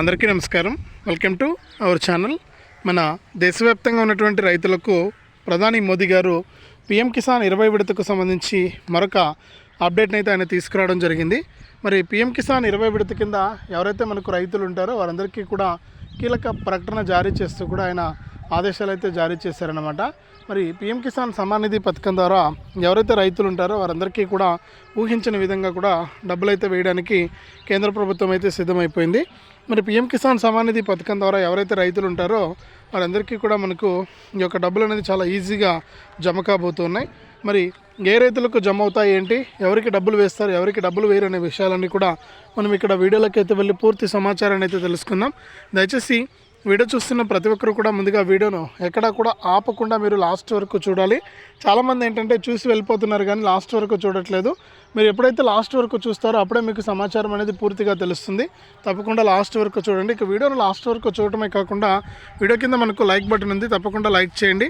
అందరికీ నమస్కారం. Welcome to our channel మన దేశవ్యాప్తంగా ఉన్నటువంటి రైతులకు ప్రధాని మోదీ గారు పిఎం కిసాన్ ఇరవై విడతకు సంబంధించి మరొక అప్డేట్ని అయితే ఆయన తీసుకురావడం జరిగింది. మరి పిఎం కిసాన్ ఇరవై విడత కింద ఎవరైతే మనకు రైతులు ఉంటారో వారందరికీ కూడా కీలక ప్రకటన జారీ చేస్తూ కూడా ఆయన ఆదేశాలు అయితే జారీ చేశారనమాట మరి పిఎం కిసాన్ సమ్మాన్ నిధి పథకం ద్వారా ఎవరైతే రైతులు ఉంటారో వారందరికీ కూడా ఊహించని విధంగా కూడా డబ్బులు అయితే వేయడానికి కేంద్ర ప్రభుత్వం అయితే సిద్ధమైపోయింది. మరి పిఎం కిసాన్ సమానిధి పథకం ద్వారా ఎవరైతే రైతులు ఉంటారో వారందరికీ కూడా మనకు ఈ యొక్క డబ్బులు అనేది చాలా ఈజీగా జమ కాబోతున్నాయి. మరి ఏ రైతులకు జమ అవుతాయి ఏంటి? ఎవరికి డబ్బులు వేస్తారు? ఎవరికి డబ్బులు వేయరు అనే విషయాలన్నీ కూడా మనం ఇక్కడ వీడియోలోకి అయితే వెళ్ళి పూర్తి సమాచారాన్ని అయితే తెలుసుకుందాం. దయచేసి వీడియో చూస్తున్న ప్రతి ఒక్కరు కూడా ముందుగా వీడియోను ఎక్కడా కూడా ఆపకుండా మీరు లాస్ట్ వరకు చూడాలి. చాలామంది ఏంటంటే చూసి వెళ్ళిపోతున్నారు కానీ లాస్ట్ వరకు చూడట్లేదు. మీరు ఎప్పుడైతే లాస్ట్ వరకు చూస్తారో అప్పుడే మీకు సమాచారం అనేది పూర్తిగా తెలుస్తుంది. తప్పకుండా లాస్ట్ వరకు చూడండి. ఇక వీడియోను లాస్ట్ వరకు చూడటమే కాకుండా వీడియో కింద మనకు లైక్ బటన్ ఉంది. తప్పకుండా లైక్ చేయండి.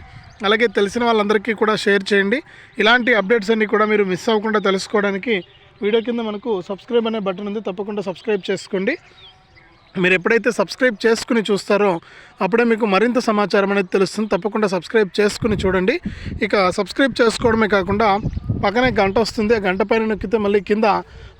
అలాగే తెలిసిన వాళ్ళందరికీ కూడా షేర్ చేయండి. ఇలాంటి అప్డేట్స్ అన్నీ కూడా మీరు మిస్ అవ్వకుండా తెలుసుకోవడానికి వీడియో కింద మనకు సబ్స్క్రైబ్ అనే బటన్ ఉంది. తప్పకుండా సబ్స్క్రైబ్ చేసుకోండి. మీరు ఎప్పుడైతే సబ్స్క్రైబ్ చేసుకుని చూస్తారో అప్పుడే మీకు మరింత సమాచారం అనేది తెలుస్తుంది. తప్పకుండా సబ్స్క్రైబ్ చేసుకుని చూడండి. ఇక సబ్స్క్రైబ్ చేసుకోవడమే కాకుండా పక్కనే గంట వస్తుంది. ఆ గంట పైన నొక్కితే మళ్ళీ కింద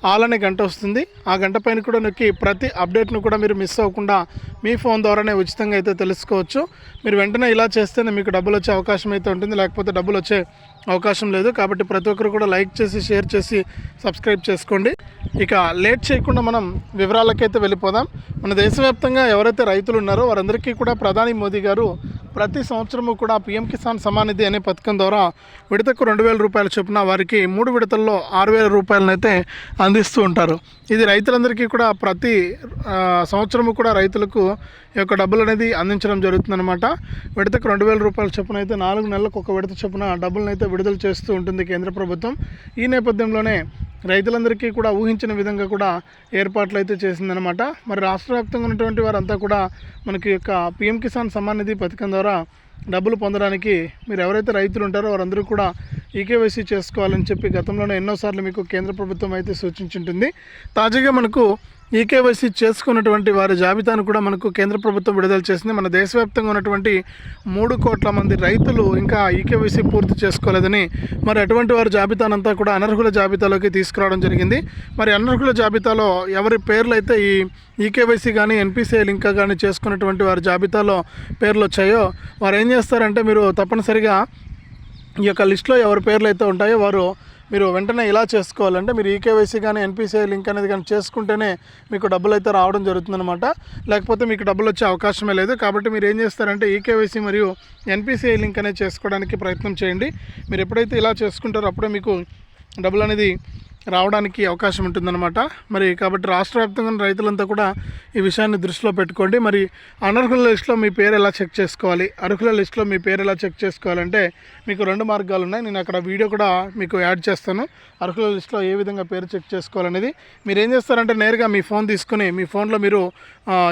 ఆల్ గంట వస్తుంది. ఆ గంట పైన కూడా నొక్కి ప్రతి అప్డేట్ను కూడా మీరు మిస్ అవ్వకుండా మీ ఫోన్ ద్వారానే ఉచితంగా అయితే తెలుసుకోవచ్చు. మీరు వెంటనే ఇలా చేస్తేనే మీకు డబ్బులు వచ్చే అవకాశం అయితే ఉంటుంది. లేకపోతే డబ్బులు వచ్చే అవకాశం లేదు. కాబట్టి ప్రతి ఒక్కరు కూడా లైక్ చేసి షేర్ చేసి సబ్స్క్రైబ్ చేసుకోండి. ఇక లేట్ చేయకుండా మనం వివరాలకైతే వెళ్ళిపోదాం. మన దేశవ్యాప్తంగా ఎవరైతే రైతులు ఉన్నారో వారందరికీ కూడా ప్రధాని మోదీ గారు ప్రతి సంవత్సరము కూడా పిఎం కిసాన్ సమానిధి అనే పథకం ద్వారా విడతకు రెండు వేల రూపాయల చొప్పున వారికి మూడు విడతల్లో ఆరు వేల రూపాయలనైతే అందిస్తూ ఉంటారు. ఇది రైతులందరికీ కూడా ప్రతి సంవత్సరము కూడా రైతులకు ఈ యొక్క డబ్బులు అనేది అందించడం జరుగుతుందన్నమాట. విడతకు రెండు వేల రూపాయల చొప్పున అయితే నాలుగు నెలలకు ఒక విడత చొప్పున డబ్బులను అయితే విడుదల చేస్తూ ఉంటుంది కేంద్ర ప్రభుత్వం. ఈ నేపథ్యంలోనే రైతులందరికీ కూడా ఊహించిన విధంగా కూడా ఏర్పాట్లు అయితే చేసిందనమాట మరి రాష్ట్ర వ్యాప్తంగా ఉన్నటువంటి వారంతా కూడా మనకి యొక్క పిఎం కిసాన్ సమ్మాన్ నిధి పథకం ద్వారా డబ్బులు పొందడానికి మీరు ఎవరైతే రైతులు ఉంటారో వారందరూ కూడా ఈకేవైసీ చేసుకోవాలని చెప్పి గతంలోనే ఎన్నోసార్లు మీకు కేంద్ర ప్రభుత్వం అయితే సూచించుంటుంది. తాజాగా మనకు ఈకేవైసీ చేసుకున్నటువంటి వారి జాబితాను కూడా మనకు కేంద్ర ప్రభుత్వం విడుదల చేసింది. మన దేశవ్యాప్తంగా ఉన్నటువంటి మూడు కోట్ల మంది రైతులు ఇంకా ఈకేవైసీ పూర్తి చేసుకోలేదని మరి అటువంటి వారి జాబితానంతా కూడా అనర్హుల జాబితాలోకి తీసుకురావడం జరిగింది. మరి అనర్హుల జాబితాలో ఎవరి పేర్లు అయితే ఈ ఈకేవైసీ కానీ ఎన్పిసిఐ లింక్ కానీ చేసుకున్నటువంటి వారి జాబితాలో పేర్లు వచ్చాయో వారు ఏం చేస్తారంటే మీరు తప్పనిసరిగా ఈ యొక్క లిస్ట్లో ఎవరి పేర్లు అయితే ఉంటాయో వారు మీరు వెంటనే ఇలా చేసుకోవాలంటే మీరు ఈకేవైసీ కానీ ఎన్పిసిఐ లింక్ అనేది కానీ చేసుకుంటేనే మీకు డబ్బులు అయితే రావడం జరుగుతుందన్నమాట. లేకపోతే మీకు డబ్బులు వచ్చే అవకాశమే లేదు. కాబట్టి మీరు ఏం చేస్తారంటే ఈకేవైసీ మరియు ఎన్పిసిఐ లింక్ అనేది చేసుకోవడానికి ప్రయత్నం చేయండి. మీరు ఎప్పుడైతే ఇలా చేసుకుంటారో అప్పుడే మీకు డబ్బులు అనేది రావడానికి అవకాశం ఉంటుందన్నమాట. మరి కాబట్టి రాష్ట్ర వ్యాప్తంగా రైతులంతా కూడా ఈ విషయాన్ని దృష్టిలో పెట్టుకోండి. మరి అనర్హుల లిస్టులో మీ పేరు ఎలా చెక్ చేసుకోవాలి? అర్హుల లిస్టులో మీ పేరు ఎలా చెక్ చేసుకోవాలంటే మీకు రెండు మార్గాలు ఉన్నాయి. నేను అక్కడ వీడియో కూడా మీకు యాడ్ చేస్తాను. అర్హుల లిస్టులో ఏ విధంగా పేరు చెక్ చేసుకోవాలనేది. మీరు ఏం చేస్తారంటే నేరుగా మీ ఫోన్ తీసుకుని మీ ఫోన్లో మీరు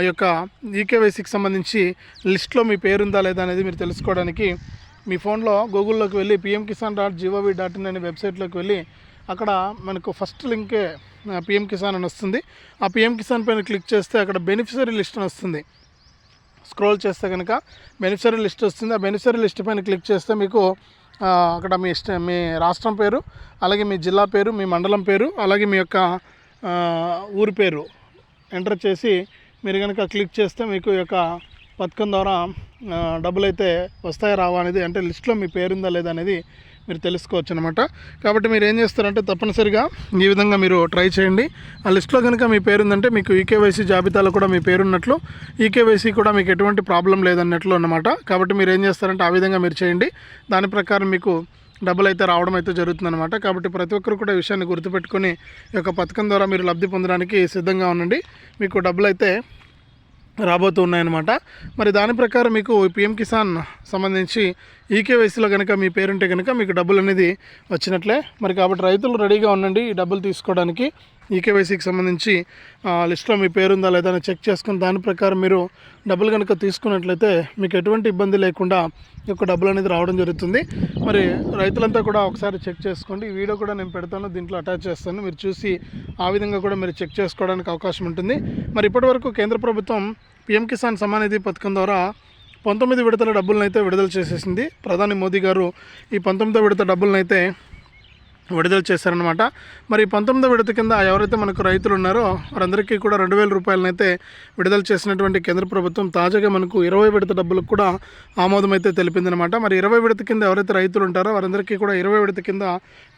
యొక్క ఈకేవైసీకి సంబంధించి లిస్ట్లో మీ పేరు ఉందా లేదా అనేది మీరు తెలుసుకోవడానికి మీ ఫోన్లో గూగుల్లోకి వెళ్ళి PM Kisan dot G O V dot in అనే వెబ్సైట్లోకి వెళ్ళి అక్కడ మనకు ఫస్ట్ లింకే పిఎం కిసాన్ అని వస్తుంది. ఆ పిఎం కిసాన్ పైన క్లిక్ చేస్తే అక్కడ బెనిఫిషరీ లిస్ట్ అని వస్తుంది. స్క్రోల్ చేస్తే కనుక బెనిఫిషరీ లిస్ట్ వస్తుంది. ఆ బెనిఫిషరీ లిస్ట్ పైన క్లిక్ చేస్తే మీకు అక్కడ మీ ఇష్ట మీ రాష్ట్రం పేరు అలాగే మీ జిల్లా పేరు మీ మండలం పేరు అలాగే మీ యొక్క ఊరి పేరు ఎంటర్ చేసి మీరు కనుక క్లిక్ చేస్తే మీకు ఈ యొక్క పథకం ద్వారా డబ్బులు అయితే వస్తాయా రావా అనేది అంటే లిస్ట్లో మీ పేరుందా లేదా అనేది మీరు తెలుసుకోవచ్చు అనమాట కాబట్టి మీరు ఏం చేస్తారంటే తప్పనిసరిగా ఈ విధంగా మీరు ట్రై చేయండి. ఆ లిస్ట్లో కనుక మీ పేరు ఉందంటే మీకు ఈకేవైసీ జాబితాలో కూడా మీ పేరు ఉన్నట్లు ఈకేవైసీ కూడా మీకు ఎటువంటి ప్రాబ్లం లేదన్నట్లు అనమాట కాబట్టి మీరు ఏం చేస్తారంటే ఆ విధంగా మీరు చేయండి. దాని ప్రకారం మీకు డబ్బులు అయితే రావడం అయితే జరుగుతుందన్నమాట. కాబట్టి ప్రతి ఒక్కరు కూడా ఈ విషయాన్ని గుర్తుపెట్టుకొని ఈ యొక్క పథకం ద్వారా మీరు లబ్ధి పొందడానికి సిద్ధంగా ఉండండి. మీకు డబ్బులు అయితే రాబోతూ ఉన్నాయన్నమాట మరి దాని ప్రకారం మీకు పిఎం కిసాన్ సంబంధించి ఈకేవైసీలో కనుక మీ పేరుంటే కనుక మీకు డబ్బులు అనేది వచ్చినట్లే. మరి కాబట్టి రైతులు రెడీగా ఉండండి ఈ డబ్బులు తీసుకోవడానికి. ఈకేవైసీకి సంబంధించి ఆ, లిస్ట్లో మీ పేరు ఉందా లేదా అని చెక్ చేసుకుని దాని ప్రకారం మీరు డబ్బులు కనుక తీసుకున్నట్లయితే మీకు ఎటువంటి ఇబ్బంది లేకుండా ఈ యొక్క డబ్బులు అనేది రావడం జరుగుతుంది. మరి రైతులంతా కూడా ఒకసారి చెక్ చేసుకోండి. ఈ వీడియో కూడా నేను పెడతాను దీంట్లో అటాచ్ చేస్తాను. మీరు చూసి ఆ విధంగా కూడా మీరు చెక్ చేసుకోవడానికి అవకాశం ఉంటుంది. మరి ఇప్పటివరకు కేంద్ర ప్రభుత్వం పిఎం కిసాన్ సమానిధి నిధి పథకం ద్వారా పంతొమ్మిది విడతల డబ్బులను అయితే విడుదల చేసేసింది. ప్రధాని మోదీ గారు ఈ పంతొమ్మిదో విడత డబ్బులను అయితే విడుదల చేశారనమాట మరి పంతొమ్మిదో విడత కింద ఎవరైతే మనకు రైతులు ఉన్నారో వారందరికీ కూడా రెండు వేల రూపాయలనైతే విడుదల చేసినటువంటి కేంద్ర ప్రభుత్వం తాజాగా మనకు ఇరవై విడత డబ్బులకు కూడా ఆమోదం అయితే తెలిపిందనమాట మరి ఇరవై విడత కింద ఎవరైతే రైతులు ఉంటారో వారందరికీ కూడా ఇరవై విడత కింద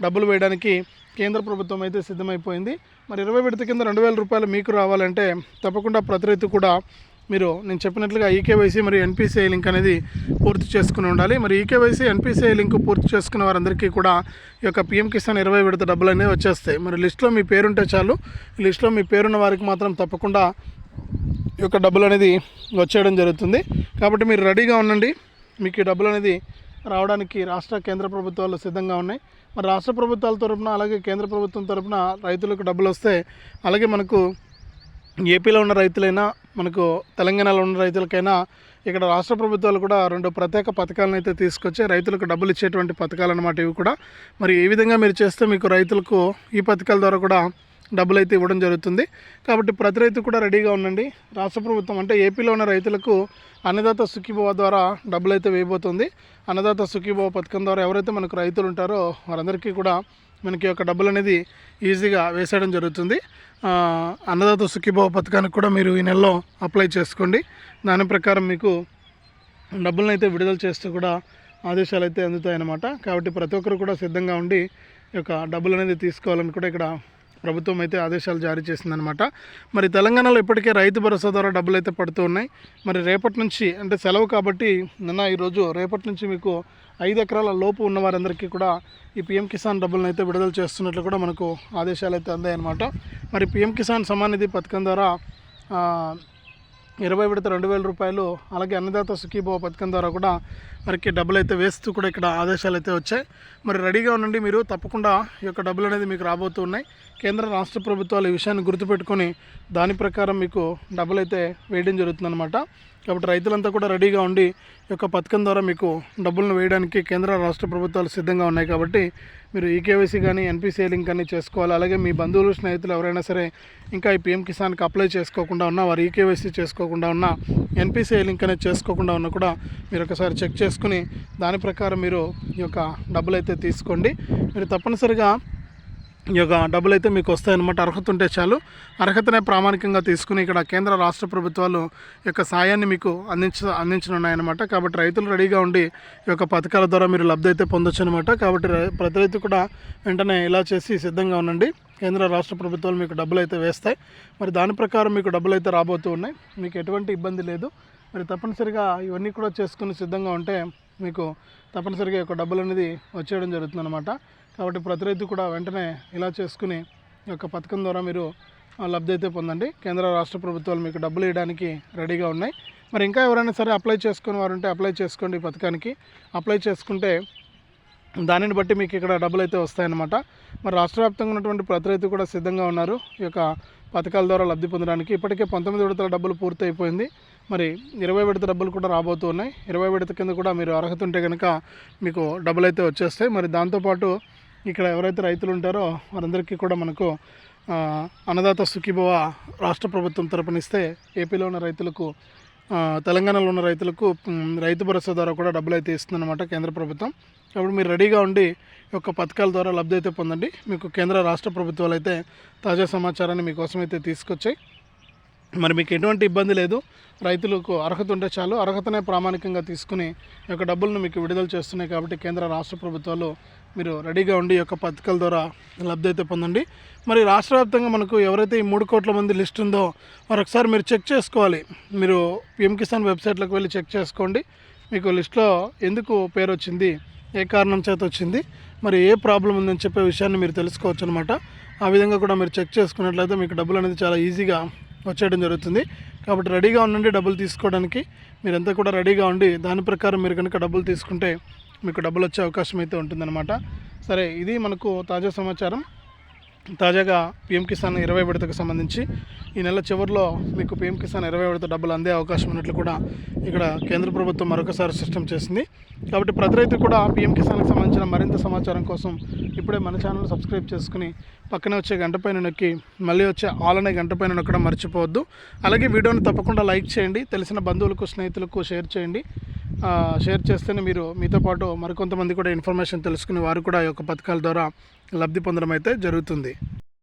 డబ్బులు వేయడానికి కేంద్ర ప్రభుత్వం అయితే సిద్ధమైపోయింది. మరి ఇరవై విడత కింద రెండు వేల రూపాయలు మీకు రావాలంటే తప్పకుండా ప్రతి రైతు కూడా మీరు నేను చెప్పినట్లుగా ఈకేవైసీ మరియు ఎన్పిసిఐ లింక్ అనేది పూర్తి చేసుకుని ఉండాలి. మరి ఈకేవైసీ ఎన్పిసిఐ లింక్ పూర్తి చేసుకున్న వారందరికీ కూడా ఈ యొక్క పిఎం కిసాన్ ఇరవై విడత డబ్బులు అనేవి వచ్చేస్తాయి. మరి లిస్ట్లో మీ పేరుంటే చాలు. లిస్ట్లో మీ పేరున్న వారికి మాత్రం తప్పకుండా ఈ యొక్క డబ్బులు అనేది వచ్చేయడం జరుగుతుంది. కాబట్టి మీరు రెడీగా ఉండండి. మీకు ఈ డబ్బులు అనేది రావడానికి రాష్ట్ర కేంద్ర ప్రభుత్వాలు సిద్ధంగా ఉన్నాయి. మరి రాష్ట్ర ప్రభుత్వాల తరపున అలాగే కేంద్ర ప్రభుత్వం తరపున రైతులకు డబ్బులు వస్తే అలాగే మనకు ఏపీలో ఉన్న రైతులైనా మనకు తెలంగాణలో ఉన్న రైతులకైనా ఇక్కడ రాష్ట్ర ప్రభుత్వాలు కూడా రెండు ప్రత్యేక పథకాలను అయితే తీసుకొచ్చి రైతులకు డబ్బులు ఇచ్చేటువంటి పథకాలు అనమాట ఇవి కూడా. మరి ఏ విధంగా మీరు చేస్తే మీకు రైతులకు ఈ పథకాల ద్వారా కూడా డబ్బులు అయితే ఇవ్వడం జరుగుతుంది. కాబట్టి ప్రతి రైతు కూడా రెడీగా ఉండండి. రాష్ట్ర ప్రభుత్వం అంటే ఏపీలో ఉన్న రైతులకు అన్నదాత సుఖీభవ ద్వారా డబ్బులు అయితే వేయబోతుంది. అన్నదాత సుఖీభవ పథకం ద్వారా ఎవరైతే మనకు రైతులు ఉంటారో వారందరికీ కూడా మనకి యొక్క డబ్బులు అనేది ఈజీగా వేసేయడం జరుగుతుంది. అన్నదాత సుఖీభవ పథకానికి కూడా మీరు ఈ నెలలో అప్లై చేసుకోండి. దాని ప్రకారం మీకు డబ్బులను అయితే విడుదల చేస్తూ కూడా ఆదేశాలు అయితే అందుతాయన్నమాట. కాబట్టి ప్రతి ఒక్కరు కూడా సిద్ధంగా ఉండి ఈ యొక్క డబ్బులు అనేది తీసుకోవాలని కూడా ఇక్కడ ప్రభుత్వం అయితే ఆదేశాలు జారీ చేసిందనమాట మరి తెలంగాణలో ఇప్పటికే రైతు భరోసా ద్వారా డబ్బులు అయితే పడుతూ ఉన్నాయి. మరి రేపటి నుంచి అంటే సెలవు కాబట్టి నిన్న ఈరోజు రేపటి నుంచి మీకు ఐదు ఎకరాల లోపు ఉన్న వారందరికీ కూడా ఈ పిఎం కిసాన్ డబ్బులను అయితే విడుదల చేస్తున్నట్లు కూడా మనకు ఆదేశాలు అయితే అందాయన్నమాట. మరి పిఎం కిసాన్ సమాన్ నిధి పథకం ద్వారా ఇరవై విడత రెండు వేల రూపాయలు అలాగే అన్నదాత సుఖీభవ పథకం ద్వారా కూడా మనకి డబ్బులు అయితే వేస్తూ కూడా ఇక్కడ ఆదేశాలు అయితే వచ్చాయి. మరి రెడీగా ఉండండి మీరు తప్పకుండా ఈ యొక్క డబ్బులు అనేది మీకు రాబోతూ ఉన్నాయి. కేంద్ర రాష్ట్ర ప్రభుత్వాలు ఈ విషయాన్ని గుర్తుపెట్టుకొని దాని ప్రకారం మీకు డబ్బులు అయితే వేయడం జరుగుతుందన్నమాట. కాబట్టి రైతులంతా కూడా రెడీగా ఉండి ఈ యొక్క పథకం ద్వారా మీకు డబ్బులను వేయడానికి కేంద్ర రాష్ట్ర ప్రభుత్వాలు సిద్ధంగా ఉన్నాయి కాబట్టి మీరు ఈకేవైసీ కానీ ఎన్పిసిఐ లింక్ కానీ చేసుకోవాలి. అలాగే మీ బంధువులు స్నేహితులు ఎవరైనా సరే ఇంకా ఈ పిఎం కిసాన్కి అప్లై చేసుకోకుండా ఉన్నా వారు ఈకేవైసీ చేసుకోకుండా ఉన్నా ఎన్పిసిఐ లింక్ అనేది చేసుకోకుండా ఉన్నా కూడా మీరు ఒకసారి చెక్ చేసుకుని దాని ప్రకారం మీరు ఈ యొక్క డబ్బులు అయితే తీసుకోండి. మీరు తప్పనిసరిగా ఈ యొక్క డబ్బులు అయితే మీకు వస్తాయన్నమాట. అర్హత ఉంటే చాలు. అర్హతనే ప్రామాణికంగా తీసుకుని ఇక్కడ కేంద్ర రాష్ట్ర ప్రభుత్వాలు యొక్క సాయాన్ని మీకు అందించ అందించనున్నాయన్నమాట. కాబట్టి రైతులు రెడీగా ఉండి ఈ యొక్క పథకాల ద్వారా మీరు లబ్ధి అయితే పొందొచ్చు అనమాట కాబట్టి ప్రతి రైతు కూడా వెంటనే ఇలా చేసి సిద్ధంగా ఉండండి. కేంద్ర రాష్ట్ర ప్రభుత్వాలు మీకు డబ్బులు అయితే వేస్తాయి. మరి దాని ప్రకారం మీకు డబ్బులు అయితే రాబోతూ ఉన్నాయి. మీకు ఎటువంటి ఇబ్బంది లేదు. మరి తప్పనిసరిగా ఇవన్నీ కూడా చేసుకుని సిద్ధంగా ఉంటే మీకు తప్పనిసరిగా ఈ యొక్క డబ్బులు అనేది వచ్చేయడం జరుగుతుంది కాబట్టి ప్రతి రైతు కూడా వెంటనే ఇలా చేసుకుని ఈ యొక్క పథకం ద్వారా మీరు లబ్ధి అయితే పొందండి. కేంద్ర రాష్ట్ర ప్రభుత్వాలు మీకు డబ్బులు ఇవ్వడానికి రెడీగా ఉన్నాయి. మరి ఇంకా ఎవరైనా సరే అప్లై చేసుకుని వారు ఉంటే అప్లై చేసుకోండి ఈ పథకానికి. అప్లై చేసుకుంటే దానిని బట్టి మీకు ఇక్కడ డబ్బులు అయితే వస్తాయన్నమాట. మరి రాష్ట్ర వ్యాప్తంగా ఉన్నటువంటి ప్రతి రైతు కూడా సిద్ధంగా ఉన్నారు ఈ యొక్క పథకాల ద్వారా లబ్ధి పొందడానికి. ఇప్పటికే పంతొమ్మిది విడతల డబ్బులు పూర్తి అయిపోయింది మరి ఇరవై విడత డబ్బులు కూడా రాబోతున్నాయి ఇరవై విడత కింద కూడా మీరు అర్హత ఉంటే కనుక మీకు డబ్బులు అయితే వచ్చేస్తాయి. మరి దాంతోపాటు ఇక్కడ ఎవరైతే రైతులు ఉంటారో వారందరికీ కూడా మనకు అన్నదాత సుఖీభవ రాష్ట్ర ప్రభుత్వం తరపున ఇస్తే ఏపీలో ఉన్న రైతులకు తెలంగాణలో ఉన్న రైతులకు రైతు భరోసా ద్వారా కూడా డబ్బులు అయితే ఇస్తుందన్నమాట కేంద్ర ప్రభుత్వం. కాబట్టి మీరు రెడీగా ఉండి ఈ యొక్క పథకాల ద్వారా లబ్ధి అయితే పొందండి. మీకు కేంద్ర రాష్ట్ర ప్రభుత్వాలు అయితే తాజా సమాచారాన్ని మీకోసం అయితే తీసుకొచ్చాయి. మరి మీకు ఎటువంటి ఇబ్బంది లేదు. రైతులకు అర్హత ఉంటే చాలు. అర్హతనే ప్రామాణికంగా తీసుకుని ఈ యొక్క డబ్బులను మీకు విడుదల చేస్తున్నాయి కాబట్టి కేంద్ర రాష్ట్ర ప్రభుత్వాలు మీరు రెడీగా ఉండి ఈ యొక్క పథకాల ద్వారా లబ్ధి అయితే పొందండి. మరి రాష్ట్ర వ్యాప్తంగా మనకు ఎవరైతే ఈ మూడు కోట్ల మంది లిస్ట్ ఉందో వారు ఒకసారి మీరు చెక్ చేసుకోవాలి. మీరు పిఎం కిసాన్ వెబ్సైట్లోకి వెళ్ళి చెక్ చేసుకోండి. మీకు లిస్ట్లో ఎందుకు పేరు వచ్చింది ఏ కారణం చేత వచ్చింది మరి ఏ ప్రాబ్లం ఉందని చెప్పే విషయాన్ని మీరు తెలుసుకోవచ్చు అనమాట ఆ విధంగా కూడా మీరు చెక్ చేసుకున్నట్లయితే మీకు డబ్బులు అనేది చాలా ఈజీగా వచ్చేయడం జరుగుతుంది. కాబట్టి రెడీగా ఉండండి డబ్బులు తీసుకోవడానికి. మీరంతా కూడా రెడీగా ఉండి దాని ప్రకారం మీరు కనుక డబ్బులు తీసుకుంటే మీకు డబ్బులు వచ్చే అవకాశం అయితే ఉంటుందన్నమాట. సరే ఇది మనకు తాజా సమాచారం. తాజాగా పిఎం కిసాన్ ఇరవై విడతకు సంబంధించి ఈ నెల చివరిలో మీకు పిఎం కిసాన్ ఇరవై విడత డబ్బులు అందే అవకాశం ఉన్నట్లు కూడా ఇక్కడ కేంద్ర ప్రభుత్వం మరొకసారి సిస్టమ్ చేసింది. కాబట్టి ప్రతి రైతు కూడా పిఎం కిసాన్కి సంబంధించిన మరింత సమాచారం కోసం ఇప్పుడే మన ఛానల్ సబ్స్క్రైబ్ చేసుకుని పక్కనే వచ్చే గంట పైన నొక్కి మళ్ళీ వచ్చే ఆల్ అనే గంట పైన నొక్కడం మర్చిపోవద్దు. అలాగే వీడియోని తప్పకుండా లైక్ చేయండి. తెలిసిన బంధువులకు స్నేహితులకు షేర్ చేయండి. షేర్ చేస్తేనే మీరు మీతో పాటు మరికొంతమంది కూడా ఇన్ఫర్మేషన్ తెలుసుకుని వారు కూడా ఈ యొక్క పథకాల ద్వారా లబ్ధి పొందడం అయితే జరుగుతుంది.